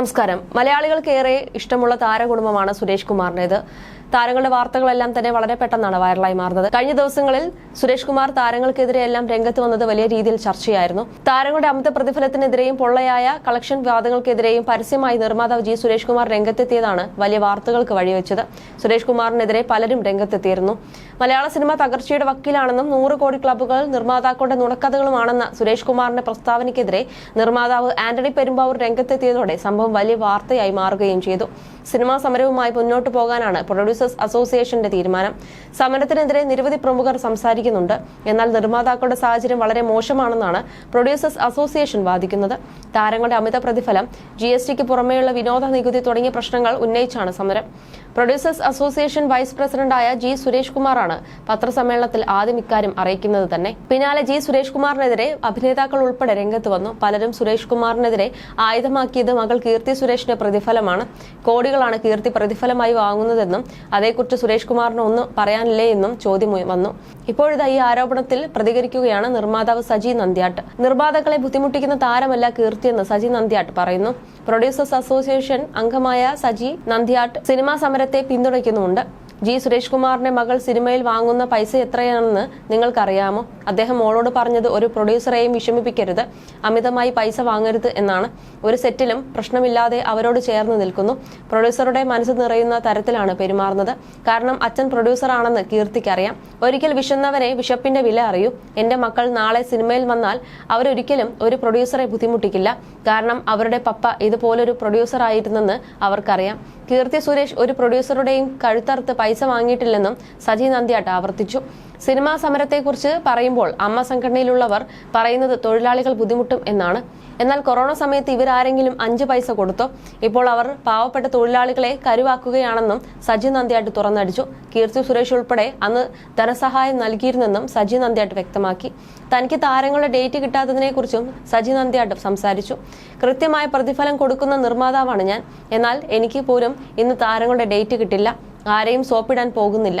നമസ്കാരം. മലയാളികൾക്കേറെ ഇഷ്ടമുള്ള താരകുടുംബമാണ് സുരേഷ് കുമാറിന്റേത് താരങ്ങളുടെ വാർത്തകളെല്ലാം തന്നെ വളരെ പെട്ടെന്നാണ് വൈറലായി മാറുന്നത്. കഴിഞ്ഞ ദിവസങ്ങളിൽ സുരേഷ് കുമാർ താരങ്ങൾക്കെതിരെയെല്ലാം രംഗത്ത് വന്നത് വലിയ രീതിയിൽ ചർച്ചയായിരുന്നു. താരങ്ങളുടെ അമിത പ്രതിഫലത്തിനെതിരെയും പൊള്ളയായ കളക്ഷൻ വാദങ്ങൾക്കെതിരെയും പരസ്യമായി നിർമ്മാതാവ് ജി സുരേഷ് കുമാർ രംഗത്തെത്തിയതാണ് വലിയ വാർത്തകൾക്ക് വഴിവെച്ചത്. സുരേഷ് കുമാറിനെതിരെ പലരും രംഗത്തെത്തിയിരുന്നു. മലയാള സിനിമ തകർച്ചയുടെ വക്കീലാണെന്നും നൂറ് കോടി ക്ലബ്ബുകൾ നിർമ്മാതാക്കളുടെ നുണക്കഥകളുമാണെന്ന സുരേഷ് കുമാറിന്റെ പ്രസ്താവനയ്ക്കെതിരെ നിർമ്മാതാവ് ആന്റണി പെരുമ്പാവൂർ രംഗത്തെത്തിയതോടെ സംഭവം വലിയ വാർത്തയായി മാറുകയും ചെയ്തു. സിനിമാ സമരവുമായി മുന്നോട്ടു പോകാനാണ് പ്രൊഡ്യൂസേഴ്സ് അസോസിയേഷന്റെ തീരുമാനം. സമരത്തിനെതിരെ നിരവധി പ്രമുഖർ സംസാരിക്കുന്നുണ്ട്. എന്നാൽ നിർമ്മാതാക്കളുടെ സാഹചര്യം വളരെ മോശമാണെന്നാണ് പ്രൊഡ്യൂസേഴ്സ് അസോസിയേഷൻ വാദിക്കുന്നത്. താരങ്ങളുടെ അമിത പ്രതിഫലം ജി എസ് ടിക്ക് പുറമെയുള്ള വിനോദ നികുതി തുടങ്ങിയ പ്രശ്നങ്ങൾ ഉന്നയിച്ചാണ് സമരം. പ്രൊഡ്യൂസേഴ്സ് അസോസിയേഷൻ വൈസ് പ്രസിഡന്റായ ജി സുരേഷ് കുമാറാണ് പത്രസമ്മേളനത്തിൽ ആദ്യം ഇക്കാര്യം അറിയിക്കുന്നത് തന്നെ. പിന്നാലെ ജി സുരേഷ് കുമാറിനെതിരെ അഭിനേതാക്കൾ ഉൾപ്പെടെ രംഗത്ത് വന്നു. പലരും സുരേഷ് കുമാറിനെതിരെ ആയുധമാക്കിയത് മകൾ കീർത്തി സുരേഷിന്റെ പ്രതിഫലമാണ്. കോടികളാണ് കീർത്തി പ്രതിഫലമായി വാങ്ങുന്നതെന്നും അതേക്കുറിച്ച് സുരേഷ് കുമാറിന് ഒന്നും പറയാനില്ലേ എന്നും ചോദ്യം വന്നു. ഇപ്പോഴിതാ ഈ ആരോപണത്തിൽ പ്രതികരിക്കുകയാണ് നിർമ്മാതാവ് സജി നന്ദ്യാട്ട്. നിർമ്മാതാക്കളെ ബുദ്ധിമുട്ടിക്കുന്ന താരമല്ല കീർത്തിയെന്ന് സജി നന്ദ്യാട്ട് പറയുന്നു. പ്രൊഡ്യൂസേഴ്സ് അസോസിയേഷൻ അംഗമായ സജി നന്ദ്യാട്ട് സിനിമാ സമരത്തെ പിന്തുണയ്ക്കുന്നുമുണ്ട്. ജി സുരേഷ് കുമാറിന്റെ മകൾ സിനിമയിൽ വാങ്ങുന്ന പൈസ എത്രയാണെന്ന് നിങ്ങൾക്കറിയാമോ? അദ്ദേഹം മോളോട് പറഞ്ഞത് ഒരു പ്രൊഡ്യൂസറെയും വിഷമിപ്പിക്കരുത് അമിതമായി പൈസ വാങ്ങരുത് എന്നാണ്. ഒരു സെറ്റിലും പ്രശ്നമില്ലാതെ അവരോട് ചേർന്ന് നിൽക്കുന്നു. പ്രൊഡ്യൂസറുടെ മനസ്സ് നിറയുന്ന തരത്തിലാണ് പെരുമാറുന്നത്. കാരണം അച്ഛൻ പ്രൊഡ്യൂസറാണെന്ന് കീർത്തിക്കറിയാം. ഒരിക്കൽ വിശന്നവനെ വിശപ്പിന്റെ വില അറിയൂ. എന്റെ മക്കൾ നാളെ സിനിമയിൽ വന്നാൽ അവരൊരിക്കലും ഒരു പ്രൊഡ്യൂസറെ ബുദ്ധിമുട്ടിക്കില്ല. കാരണം അവരുടെ പപ്പ ഇതുപോലൊരു പ്രൊഡ്യൂസറായിരുന്നെന്ന് അവർക്കറിയാം. കീർത്തി സുരേഷ് ഒരു പ്രൊഡ്യൂസറുടെയും കഴുത്തറുത്ത് പൈസ വാങ്ങിയിട്ടില്ലെന്നും സജി നന്ദ്യാട്ട് ആവർത്തിച്ചു. സിനിമാ സമരത്തെക്കുറിച്ച് പറയുമ്പോൾ അമ്മ സംഘടനയിലുള്ളവർ പറയുന്നത് തൊഴിലാളികൾ ബുദ്ധിമുട്ടും എന്നാണ്. എന്നാൽ കൊറോണ സമയത്ത് ഇവരാരെങ്കിലും അഞ്ച് പൈസ കൊടുത്തോ? ഇപ്പോൾ അവർ പാവപ്പെട്ട തൊഴിലാളികളെ കരുവാക്കുകയാണെന്നും സജി നന്ദ്യാട്ട് തുറന്നടിച്ചു. കീർത്തി സുരേഷ് ഉൾപ്പെടെ അന്ന് ധനസഹായം നൽകിയിരുന്നെന്നും സജി നന്ദ്യാട്ട് വ്യക്തമാക്കി. തനിക്ക് താരങ്ങളുടെ ഡേറ്റ് കിട്ടാത്തതിനെക്കുറിച്ചും സജി നന്ദ്യാട്ട് സംസാരിച്ചു. കൃത്യമായ പ്രതിഫലം കൊടുക്കുന്ന നിർമ്മാതാവാണ് ഞാൻ. എന്നാൽ എനിക്ക് പോലും ഇന്ന് താരങ്ങളുടെ ഡേറ്റ് കിട്ടില്ല. ആരെയും സോപ്പിടാൻ പോകുന്നില്ല.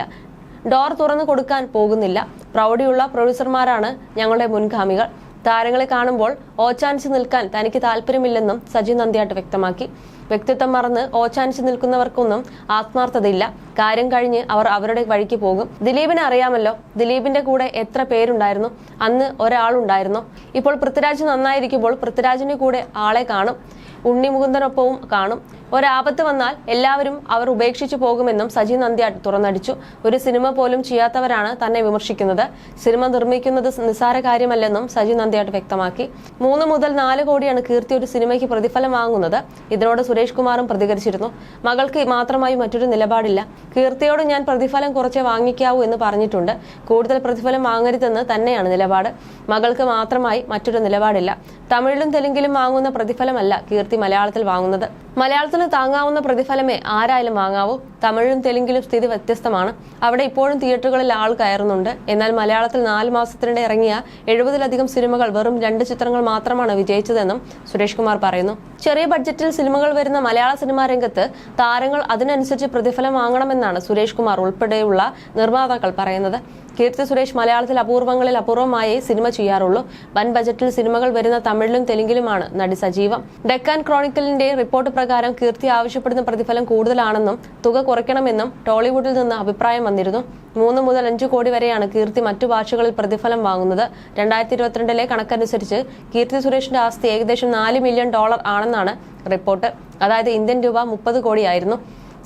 ഡോർ തുറന്നു കൊടുക്കാൻ പോകുന്നില്ല. പ്രൗഢിയുള്ള പ്രൊഡ്യൂസർമാരാണ് ഞങ്ങളുടെ മുൻഗാമികൾ. താരങ്ങളെ കാണുമ്പോൾ ഓച്ചാനിച്ച് നിൽക്കാൻ തനിക്ക് താല്പര്യമില്ലെന്നും സജി നന്ദിയാട്ട് വ്യക്തമാക്കി. വ്യക്തിത്വം മറന്ന് ഓച്ചാനിച്ച് നിൽക്കുന്നവർക്കൊന്നും ആത്മാർത്ഥതയില്ല. കാര്യം കഴിഞ്ഞ് അവർ അവരുടെ വഴിക്ക് പോകും. ദിലീപിനെ അറിയാമല്ലോ ദിലീപിന്റെ കൂടെ എത്ര പേരുണ്ടായിരുന്നു. അന്ന് ഒരാളുണ്ടായിരുന്നു. ഇപ്പോൾ പൃഥ്വിരാജ് നന്നായിരിക്കുമ്പോൾ പൃഥ്വിരാജിന്റെ കൂടെ ആളെ കാണും. ഉണ്ണിമുകുന്ദനൊപ്പവും കാണും. ഒരാപത്ത് വന്നാൽ എല്ലാവരും അവർ ഉപേക്ഷിച്ചു പോകുമെന്നും സജി നന്ദ്യാട്ട് തുറന്നടിച്ചു. ഒരു സിനിമ പോലും ചെയ്യാത്തവരാണ് തന്നെ വിമർശിക്കുന്നത്. സിനിമ നിർമ്മിക്കുന്നത് നിസ്സാര കാര്യമല്ലെന്നും സജി നന്ദ്യാട്ട് വ്യക്തമാക്കി. മൂന്ന് മുതൽ നാല് കോടിയാണ് കീർത്തി ഒരു സിനിമയ്ക്ക് പ്രതിഫലം വാങ്ങുന്നത്. ഇതിനോട് സുരേഷ് കുമാറും പ്രതികരിച്ചിരുന്നു. മകൾക്ക് മാത്രമായി മറ്റൊരു നിലപാടില്ല. കീർത്തിയോട് ഞാൻ പ്രതിഫലം കുറച്ചേ വാങ്ങിക്കാവൂ എന്ന് പറഞ്ഞിട്ടുണ്ട്. കൂടുതൽ പ്രതിഫലം വാങ്ങരുതെന്ന് തന്നെയാണ് നിലപാട്. മകൾക്ക് മാത്രമായി മറ്റൊരു നിലപാടില്ല. തമിഴിലും തെലുങ്കിലും വാങ്ങുന്ന പ്രതിഫലമല്ല കീർത്തി മലയാളത്തിൽ വാങ്ങുന്നത്. മലയാളത്തിന് താങ്ങാവുന്ന പ്രതിഫലമേ ആരായാലും വാങ്ങാവൂ. തമിഴിലും തെലുങ്കിലും സ്ഥിതി വ്യത്യസ്തമാണ്. അവിടെ ഇപ്പോഴും തിയേറ്ററുകളിൽ ആൾ കയറുന്നുണ്ട്. എന്നാൽ മലയാളത്തിൽ നാല് മാസത്തിനിടെ ഇറങ്ങിയ എഴുപതിലധികം സിനിമകൾ വെറും രണ്ട് ചിത്രങ്ങൾ മാത്രമാണ് വിജയിച്ചതെന്നും സുരേഷ് കുമാർ പറയുന്നു. ചെറിയ ബഡ്ജറ്റിൽ സിനിമകൾ വരുന്ന മലയാള സിനിമാ രംഗത്ത് താരങ്ങൾ അതിനനുസരിച്ച് പ്രതിഫലം വാങ്ങണമെന്നാണ് സുരേഷ് കുമാർ ഉൾപ്പെടെയുള്ള നിർമ്മാതാക്കൾ പറയുന്നത്. കീർത്തി സുരേഷ് മലയാളത്തിൽ അപൂർവങ്ങളിൽ അപൂർവമായി സിനിമ ചെയ്യാറുള്ളൂ. വൻ ബജറ്റിൽ സിനിമകൾ വരുന്ന തമിഴിലും തെലുങ്കിലുമാണ് നടി സജീവം. ഡെക്കാൻ ക്രോണിക്കലിന്റെ റിപ്പോർട്ട് പ്രകാരം കീർത്തി ആവശ്യപ്പെടുന്ന പ്രതിഫലം കൂടുതലാണെന്നും തുക കുറയ്ക്കണമെന്നും ടോളിവുഡിൽ നിന്ന് അഭിപ്രായം വന്നിരുന്നു. മൂന്ന് മുതൽ അഞ്ചു കോടി വരെയാണ് കീർത്തി മറ്റു ഭാഷകളിൽ പ്രതിഫലം വാങ്ങുന്നത്. രണ്ടായിരത്തി ഇരുപത്തിരണ്ടിലെ കണക്കനുസരിച്ച് കീർത്തി സുരേഷിന്റെ ആസ്തി ഏകദേശം നാല് മില്യൺ ഡോളർ ആണെന്നാണ് റിപ്പോർട്ട്. അതായത് ഇന്ത്യൻ രൂപ മുപ്പത് കോടിയായിരുന്നു.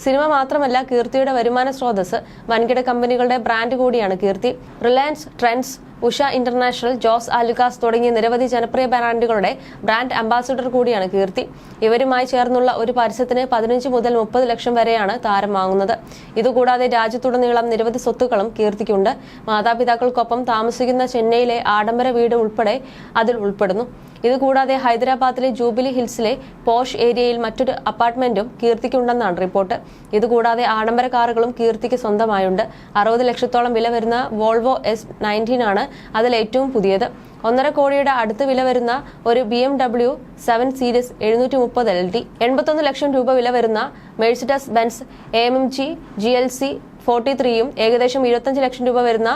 സിനിമ മാത്രമല്ല കീർത്തിയുടെ വരുമാന സ്രോതസ് വൻകിട കമ്പനികളുടെ ബ്രാൻഡ് കൂടിയാണ് Keerthi. Reliance Trends Usha International Jos Alukkas തുടങ്ങിയ നിരവധി ജനപ്രിയ ബ്രാൻഡുകളുടെ ബ്രാൻഡ് അംബാസിഡർ കൂടിയാണ് കീർത്തി. ഇവരുമായി ചേർന്നുള്ള ഒരു പരസ്യത്തിന് പതിനഞ്ച് മുതൽ മുപ്പത് ലക്ഷം വരെയാണ് താരം വാങ്ങുന്നത്. ഇതുകൂടാതെ രാജ്യത്തുടനീളം നിരവധി സ്വത്തുക്കളും കീർത്തിക്കുണ്ട്. മാതാപിതാക്കൾക്കൊപ്പം താമസിക്കുന്ന ചെന്നൈയിലെ ആഡംബര വീട് ഉൾപ്പെടെ അതിൽ ഉൾപ്പെടുന്നു. ഇതുകൂടാതെ ഹൈദരാബാദിലെ ജൂബിലി ഹിൽസിലെ പോഷ് ഏരിയയിൽ മറ്റൊരു അപ്പാർട്ട്മെന്റും കീർത്തിക്കുണ്ടെന്നാണ് റിപ്പോർട്ട്. ഇതുകൂടാതെ ആഡംബര കാറുകളും കീർത്തിക്ക് സ്വന്തമായുണ്ട്. അറുപത് ലക്ഷത്തോളം വില വരുന്ന വോൾവോ എസ് നയന്റീൻ ആണ് അതിൽ ഏറ്റവും പുതിയത്. ഒന്നര കോടിയുടെ അടുത്ത് വില വരുന്ന ഒരു B M W seven series എഴുന്നൂറ്റി മുപ്പത് എൽ ഡി എൺപത്തൊന്ന് ലക്ഷം രൂപ വില വരുന്ന Mercedes Benz M M G G L C forty ത്രീയും ഏകദേശം ഇരുപത്തഞ്ച് ലക്ഷം രൂപ വരുന്ന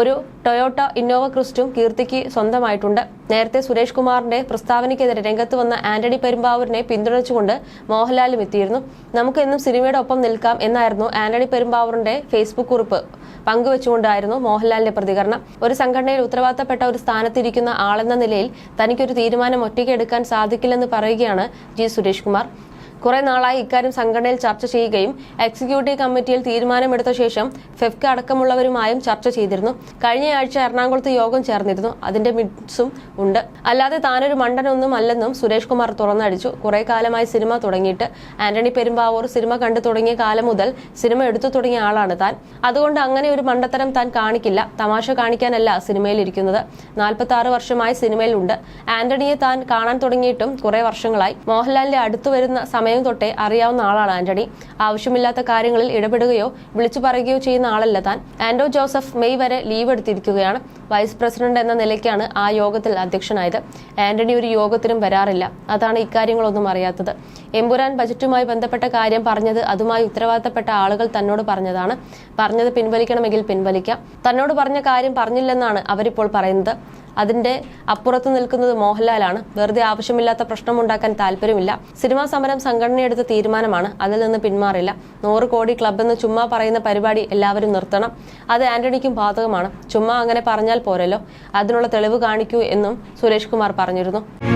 ഒരു ടൊയോട്ട ഇന്നോവ ക്രിസ്റ്റും കീർത്തിക്ക് സ്വന്തമായിട്ടുണ്ട്. നേരത്തെ സുരേഷ് കുമാറിന്റെ പ്രസ്താവനയ്ക്കെതിരെ രംഗത്ത് വന്ന ആന്റണി പെരുമ്പാവൂരിനെ പിന്തുണച്ചുകൊണ്ട് മോഹൻലാലും എത്തിയിരുന്നു. നമുക്ക് എന്നും സിനിമയുടെ ഒപ്പം നിൽക്കാം എന്നായിരുന്നു ആന്റണി പെരുമ്പാവൂരിന്റെ ഫേസ്ബുക്ക് കുറിപ്പ് പങ്കുവെച്ചുകൊണ്ടായിരുന്നു മോഹൻലാലിന്റെ പ്രതികരണം. ഒരു സംഘടനയിൽ ഉത്തരവാദിത്തപ്പെട്ട ഒരു സ്ഥാനത്തിരിക്കുന്ന ആളെന്ന നിലയിൽ തനിക്കൊരു തീരുമാനം ഒറ്റയ്ക്ക് എടുക്കാൻ സാധിക്കില്ലെന്ന് പറയുകയാണ് ജി സുരേഷ് കുമാർ. കുറെ നാളായി ഇക്കാര്യം സംഘടനയിൽ ചർച്ച ചെയ്യുകയും എക്സിക്യൂട്ടീവ് കമ്മിറ്റിയിൽ തീരുമാനമെടുത്ത ശേഷം ഫെഫ്ക അടക്കമുള്ളവരുമായും ചർച്ച ചെയ്തിരുന്നു. കഴിഞ്ഞയാഴ്ച എറണാകുളത്ത് യോഗം ചേർന്നിരുന്നു. അതിന്റെ മിഡ്സും ഉണ്ട്. അല്ലാതെ താനൊരു മണ്ടനൊന്നും അല്ലെന്നും സുരേഷ് കുമാർ തുറന്നടിച്ചു. കുറെ കാലമായി സിനിമ തുടങ്ങിയിട്ട് ആന്റണി പെരുമ്പാവൂർ സിനിമ കണ്ടു തുടങ്ങിയ കാലം മുതൽ സിനിമ എടുത്തു തുടങ്ങിയ ആളാണ് താൻ. അതുകൊണ്ട് അങ്ങനെ ഒരു മണ്ടത്തരം താൻ കാണിക്കില്ല. തമാശ കാണിക്കാനല്ല സിനിമയിൽ ഇരിക്കുന്നത്. നാൽപ്പത്തി ആറ് വർഷമായി സിനിമയിലുണ്ട് ആന്റണിയെ താൻ കാണാൻ തുടങ്ങിയിട്ടും കുറെ വർഷങ്ങളായി. മോഹൻലാലിന്റെ അടുത്തു വരുന്ന സമയം തൊട്ടേ അറിയാവുന്ന ആളാണ് ആന്റണി. ആവശ്യമില്ലാത്ത കാര്യങ്ങളിൽ ഇടപെടുകയോ വിളിച്ചു പറയുകയോ ചെയ്യുന്ന ആളല്ല താൻ. ആന്റോ ജോസഫ് മെയ് വരെ ലീവ് എടുത്തിരിക്കുകയാണ്. വൈസ് പ്രസിഡന്റ് എന്ന നിലയ്ക്കാണ് ആ യോഗത്തിൽ അധ്യക്ഷനായത്. ആന്റണി ഒരു യോഗത്തിനും വരാറില്ല. അതാണ് ഇക്കാര്യങ്ങളൊന്നും അറിയാത്തത്. എമ്പുരാൻ ബജറ്റുമായി ബന്ധപ്പെട്ട കാര്യം പറഞ്ഞത് അതുമായി ഉത്തരവാദിത്തപ്പെട്ട ആളുകൾ തന്നോട് പറഞ്ഞതാണ്. പറഞ്ഞത് പിൻവലിക്കണമെങ്കിൽ പിൻവലിക്കാം. തന്നോട് പറഞ്ഞ കാര്യം പറഞ്ഞില്ലെന്നാണ് അവരിപ്പോൾ പറയുന്നത്. അതിന്റെ അപ്പുറത്ത് നിൽക്കുന്നത് മോഹൻലാലാണ്. വെറുതെ ആവശ്യമില്ലാത്ത പ്രശ്നമുണ്ടാക്കാൻ താല്പര്യമില്ല. സിനിമാ സമരം സംഘടനയെടുത്ത തീരുമാനമാണ്. അതിൽ നിന്ന് പിന്മാറില്ല. നൂറ് കോടി ക്ലബ് എന്ന് ചുമ്മാ പറയുന്ന പരിപാടി എല്ലാവരും നിർത്തണം. അത് ആന്റണിക്കും ബാധകമാണ്. ചുമ്മാ അങ്ങനെ പോരല്ലോ? അതിനുള്ള തെളിവ് കാണിക്കൂ എന്നും സുരേഷ് കുമാർ പറഞ്ഞിരുന്നു.